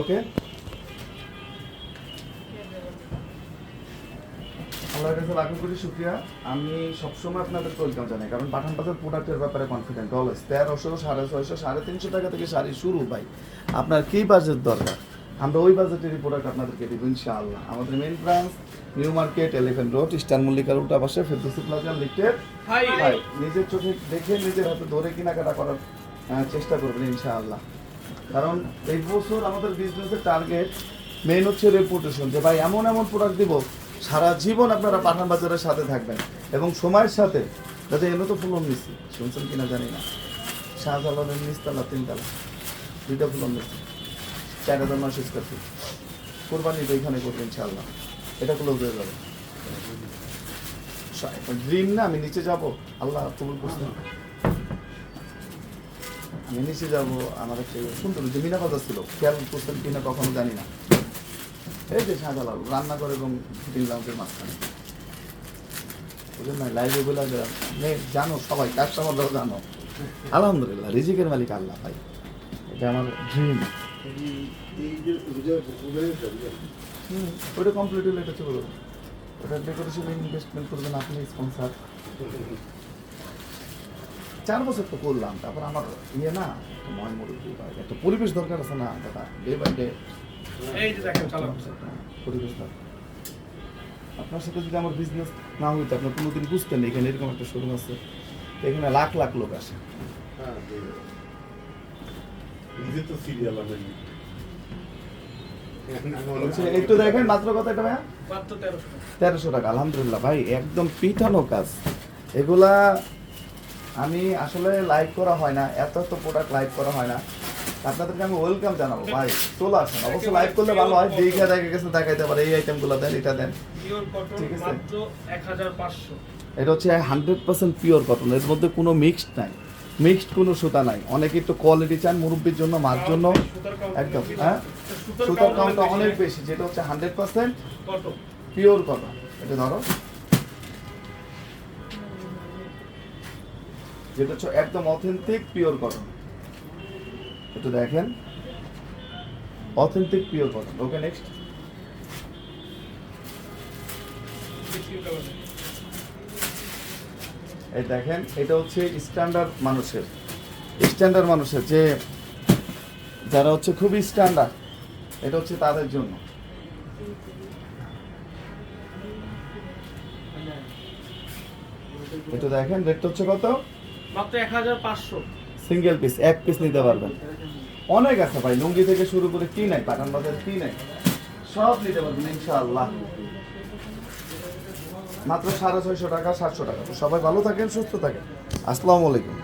ওকে আল্লাহর কাছে লাখো কোটি শুক্রিয়া। আমি সবসময় আপনাদের ওয়েলকাম জানাই কারণ পাঠান বাজার প্রোডাক্টের ব্যাপারে কনফিডেন্ট অলওয়েজ তেরোশো সাড়ে ছয়শো সাড়ে তিনশো টাকা থেকে শাড়ি শুরু ভাই। আপনার কি বাজেট দরকার? আমরা ওই বাজেটেরই প্রোডাক্ট আপনাদেরকে দেবো ইনশাআল্লাহ। আমাদের main branch new market elephant road eastern মল্লিকার উল্টা পাশে ফেরদৌসি প্লাজা লিফটের হাই ভাই নিজের চোখে দেখে নিজের হাতে ধরে কেনাকাটা করার চেষ্টা করবেন ইনশাআল্লাহ। কারণ এই বছর আমাদের বিজনেসের টার্গেট মেইন হচ্ছে রেপুটেশন যে, ভাই, এমন এমন প্রোডাক্ট দিব, সারা জীবন আপনারা পাঠান বাজারের সাথে থাকবেন এবং সময়ের সাথে যাতে এনে তো ফুলন নিচ্ছি শুনছেন কিনা জানি না। শাহজালালের নিচতলা তিনতলা। দুইটা ফুলন নিচ্ছি চার হাজার নয়শো স্কোয়ার কোরবানি তো এখানে করবেন ইনশাআল্লাহ। এটা ক্লোজ হয়ে যাবে। ড্রিম না, আমি নিচে যাব। আল্লাহ কবুল করছেন নিচে যাব আমার একটা সুন্দর যে মিনা কথা ছিল খেয়াল করছেন কিনা কখনো জানি না। এই যে শাহজালাল রান্না করে এবং ফিটিং লাউন্সের মাঝখানে। বলে নে, জানো সবাই কাস্টমাররাও জানো। আলহামদুলিল্লাহ রিজিকের মালিক আল্লাহ ভাই। এটা আমার ড্রিম ওটা কমপ্লিট হলে এটা চলে ওটা ডেকোরেশন ইনভেস্টমেন্ট করবেন আপনি স্পন্সার চার বছর তো করলাম তারপর আমার ইয়ে না ময় মুরব্বী একটা পরিবেশ দরকার আছে না দাদা ডে বাই ডে এই যে দেখেন চালান পরিবেশ দরকার আপনার সাথে যদি আমার বিজনেস না হইতো আপনি কোনোদিন বুঝতেন না এখানে এরকম একটা শোরুম আছে এখানে লাখ লাখ লোক আসে। আমি হচ্ছে একটু দেখেন মাত্র কত এটা ভাইয়া? মাত্র তেরোশো টাকা। তেরোশো টাকা আলহামদুলিল্লাহ ভাই একদম পিঠানো কাজ। এগুলা আমি আসলে লাইভ করা হয় না এত এত প্রোডাক্ট লাইভ করা হয় না। আপনাদেরকে আমি ওয়েলকাম জানাব ভাই চলে আসেন। অবশ্য লাইভ করলে ভালো হয় দেখে দেখে গেছে দেখাইতে পারে এই আইটেমগুলো দেন এটা দেন। ঠিক আছে। এটা হচ্ছে হান্ড্রেড পার্সেন্ট পিওর কটন এর মধ্যে কোনো মিক্সড নাই। মিক্সড কোনো সুতা নাই। অনেকে একটু কোয়ালিটি চান মুরব্বির জন্য মার জন্য। একদম হ্যাঁ? সুতার কাউন্টটা অনেক বেশি। বেশি যেটা হচ্ছে হান্ড্রেড পার্সেন্ট পিওর কটন এটা ধরো। যেটা হচ্ছে একদম অথেন্টিক পিওর কটন একটু দেখেন। Authentic pure cotton okay next এই দেখেন, এটা হচ্ছে স্ট্যান্ডার্ড মানুষের। স্ট্যান্ডার্ড মানুষের যে যারা হচ্ছে খুবই স্ট্যান্ডার্ড এটা হচ্ছে তাদের জন্য। একটু দেখেন রেটটা হচ্ছে কত? সিঙ্গেল পিস এক পিস নিতে পারবেন। অনেক আছে ভাই, লুঙ্গি থেকে শুরু করে কি নাই, পাঠান বাজার কি নাই, সব নিতে পারবেন ইনশাআল্লাহ। মাত্র সাড়ে ছয়শো টাকা, সাতশো টাকা। সবাই ভালো থাকেন, সুস্থ থাকেন। আসসালামু আলাইকুম।